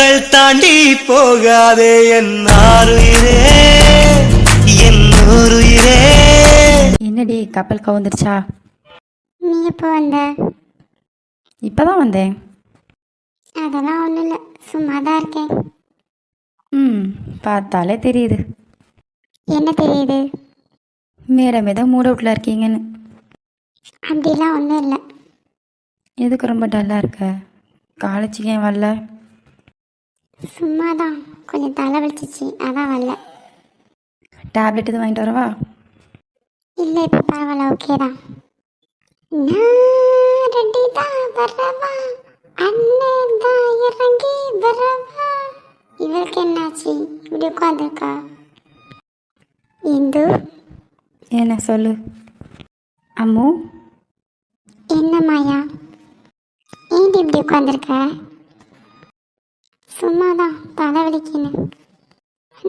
கடல்கள் தாண்டி போகாதே என் ஆறுயிரே என் ஊருயிரே என்னடி கப்பல் கவுந்துருச்சா? நீ எப்போ வந்த? இப்போ தான் வந்தேன். அதெல்லாம் ஒன்றும் இல்லை சும்மா தான் இருக்கேன். ம் பார்த்தாலே தெரியுது. என்ன தெரியுது? மேடம் ஏதோ மூட வீட்டில் இருக்கீங்கன்னு. அப்படிலாம் ஒன்றும் இல்லை. எதுக்கு ரொம்ப டல்லாக இருக்க? காலேஜுக்கு ஏன் வரல? சும்மா தான் கொஞ்சம் தலை வலிச்சிச்சு. அதான் வரல. டேப்லெட் எதுவும் வாங்கிட்டு வரவா? இல்லை இப்போ பரவாயில்ல. ஓகே தான். நான் ரெடி தான் வரவா? அண்ணன் தான் இறங்கி வரவா? இவளுக்கு என்னாச்சு? இப்படி உட்காந்துருக்கா இந்து? என்ன சொல்லு? அம்மு? என்ன மாயா? ஏன்டி இப்படி உட்காந்துருக்க சும்மா தான் தலைவலிக்குன்னு.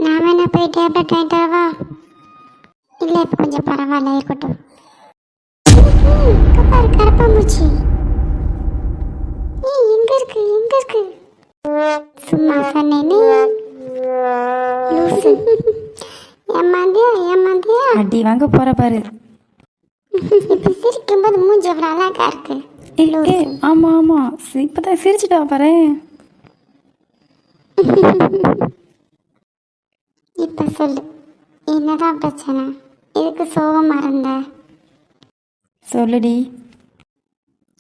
நான் வேணா போய் டேப்லெட் வாங்கிட்டு வரவா? இல்லை இப்போ கொஞ்சம் பரவாயில்ல இருக்கட்டும். கரப்பாம்பூச்சி ஏய் எங்க இருக்கு எங்க இருக்கு? சும்மா சொன்னேனே. ஏமாந்தியா ஏமாந்தியா? அடி வாங்க போகிற பாரு. இப்ப சிரிக்கும்போது மூஞ்சி எவ்வளோ அழகா இருக்கு. ஏ ஏ ஆமாம் ஆமாம் இப்போ தான் சிரிச்சிட்டா பாரு. இப்ப சொல்லு. என்னதான் பிரச்சனை? எதுக்கு சோகமா இருந்த சொல்லுடி.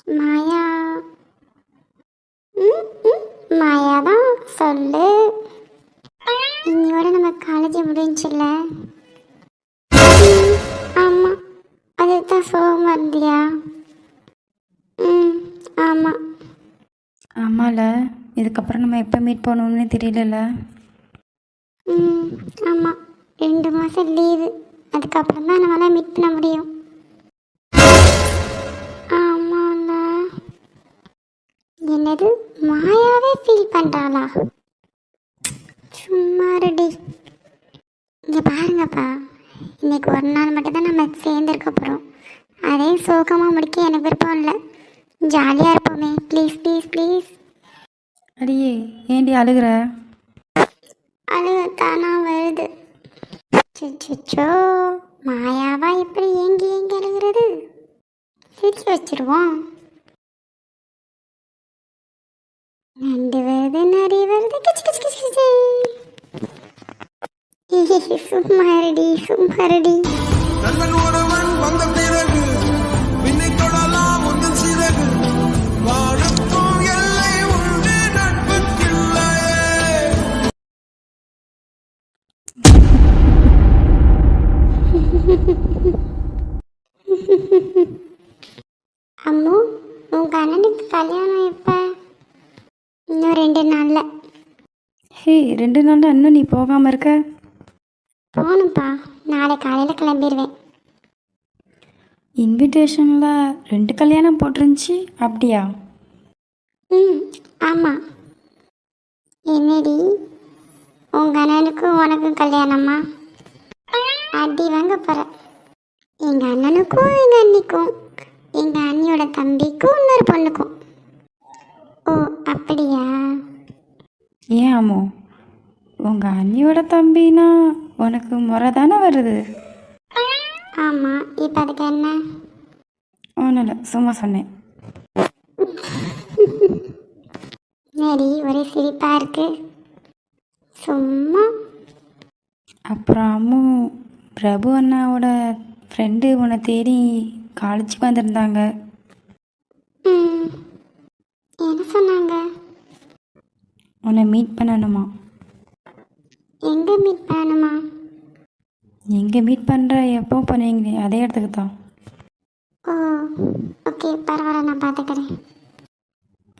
மாயா. மாயா தான் சொல்லு. இன்னையோட நம்ம காலேஜ் முடிஞ்சுல ம், ஆமா. அதுக்கு தான் சோகமா இருந்தியா ம் ஆமா. ஆமால. இதுக்கப்புறம் நம்ம எப்போ மீட் பண்ணணும்னு தெரியலல்ல ம் ஆமாம் ரெண்டு மாதம் லீவு அதுக்கப்புறம் தான் நம்மளால் மீட் பண்ண முடியும். ஆமாம்ல என்னது? மாயாவே ஃபீல் பண்ணுறாளா சும்மா ரெடி இங்கே பாருங்கப்பா. இன்னைக்கு ஒரு நாள் மட்டும்தான் நம்ம சேர்ந்துருக்க போகிறோம் அதே சோகமாக முடிக்க எனக்கு விருப்பம் இல்லை. ஜாலியாக இருப்போமே. ப்ளீஸ் ப்ளீஸ் ப்ளீஸ் ஏண்டி அழுகுற? அழுகத்தானா வருது. சிச்சோ மாயாவா இப்படி ஏங்கி ஏங்கி அழுகிறது? சிரிச்சு வச்சிருவோம். நண்டு வருது நரி வருது கிச்சு கிச்சு கிச்சு கிச்சு. சும்மாரடி சும்மாரடி ஹே ரெண்டு நாள் இன்னும் நீ போகாமல் இருக்க? போகணும்ப்பா நாளை காலையில கிளம்பிடுவேன் இன்விடேஷனில் ரெண்டு கல்யாணம் போட்டிருந்துச்சி அப்படியா? ம் ஆமாம் என்னடி? உங்க அண்ணனுக்கும் உனக்கும் கல்யாணமா? அடி வாங்க போற. எங்க அண்ணனுக்கும் எங்க அண்ணிக்கும் எங்க அண்ணியோட தம்பிக்கும் இன்னொரு ஏன் ஆமோ உங்கள் அண்ணியோட தம்பினா உனக்கு முறை தானே வருது? ஆமாம் இப்போ அதுக்கு என்ன? ஒன்றும் இல்லை சும்மா சொன்னேன். நடி ஒரே சிரிப்பா இருக்கு. சும்மா. அப்புறம் அம்மு பிரபு அண்ணாவோட ஃப்ரெண்டு உன்னை தேடி காலேஜுக்கு வந்திருந்தாங்க ம் என்ன சொன்னாங்க உன்னை மீட் பண்ணணுமா? எங்கே மீட் பண்ணணுமா? எங்கே மீட் பண்ணுற எப்போ பண்ணுவீங்களே அதே இடத்துக்கு தான் ஓ ஓகே பரவாயில்ல நான் பார்த்துக்கிறேன்.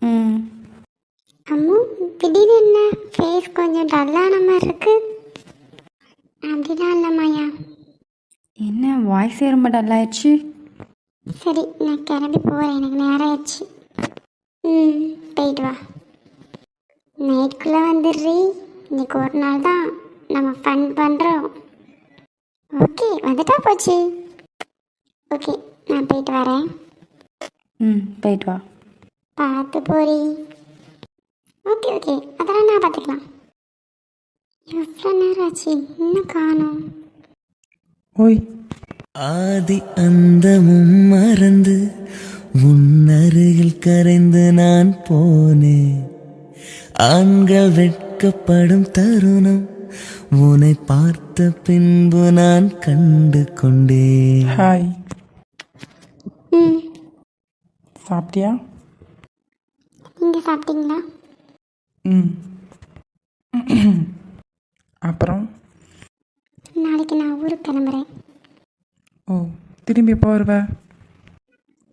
ம். அம்மு திடீர்னு என்ன? ஃபேஸ் கொஞ்சம் டல்லான மாதிரி இருக்கு. அப்படிலாம் இல்லை மாயா. என்ன வாய்ஸே ரொம்ப டல்லாயிடுச்சு சரி நான் கிளம்பி போகிறேன் எனக்கு நேரம் ஆயிடுச்சு. ம் போயிட்டு வா. நைட்டுக்குள்ளே வந்துடுறி. இன்னைக்கு ஒரு நாள் தான் நம்ம ஃபன் பண்ணுறோம் ஓகே வந்துட்டா போச்சு. ஓகே நான் போயிட்டு வரேன். ம் போயிட்டு வா. பார்த்து போறி. ஓகே ஓகே அதெல்லாம் நான் பார்த்துக்கலாம். எவ்வளோ நேரம் ஆச்சு? இன்னும் காணோம். ஓய். ஆதி அந்தமும் மறந்து உன்னருகில் கரைந்து ஆண்கள் வெட்கப்படும் தருணம். உன்னை பார்த்த பின்பு நான் கண்டு கொண்டேன். ஹாய் ம். சாப்பிட்டியா? நீங்கள் சாப்பிட்டீங்களா? ம். அப்புறம்? நாளைக்கு நான் ஊருக்கு கிளம்புறேன். ஓ திரும்பி வருவ?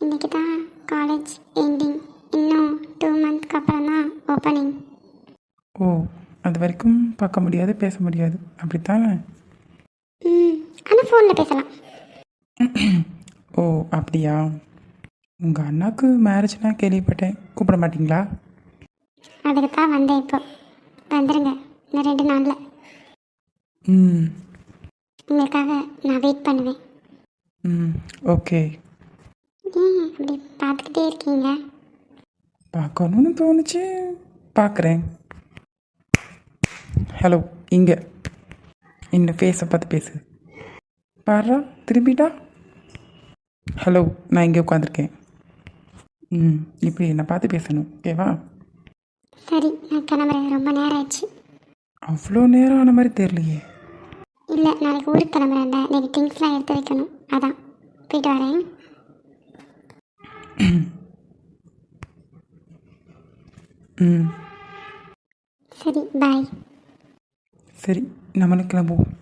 இன்றைக்கி தான் காலேஜ் எண்டிங் இன்னும் டூ மந்த்க்கு அப்புறம் தான் ஓப்பனிங் ஓ அது வரைக்கும் பார்க்க முடியாது பேச முடியாது. அப்படித்தானே? ஆனால் ஃபோனில் பேசலாம். ஓ அப்படியா? உங்கள் அண்ணாக்கு மேரேஜ்னா கேள்விப்பட்டேன். கூப்பிட மாட்டீங்களா? அதுக்கு தான் வந்தேன் இப்போ. வந்துடுங்க இன்னும் ரெண்டு நாளில். ம். உங்களுக்காக நான் வெயிட் பண்ணுவேன். ம் ஓகே. ஏன் அப்படி பார்த்துக்கிட்டே இருக்கீங்க? பார்க்கணும்னு தோணுச்சு. பார்க்குறேன். ஹலோ இங்கே. இந்த ஃபேஸை பார்த்து பேசு. பாரா திரும்பிட்டா? ஹலோ நான் இங்கே உட்காந்துருக்கேன் ம் இப்படி என்னை பார்த்து பேசணும் ஓகேவா? சரி நான் கிளம்புறேன் ரொம்ப நேரம் ஆயிடுச்சு. அவ்வளோ நேரம் ஆன மாதிரி தெரியலையே. இல்லை நாளைக்கு ஊருக்கு கிளம்புறேன்ல இன்னைக்கு திங்ஸ்லாம் எடுத்து வைக்கணும். அதான் போயிட்டு வரேன். ம். சரி பாய் சரி நம்மளும் கிளம்புவோம்.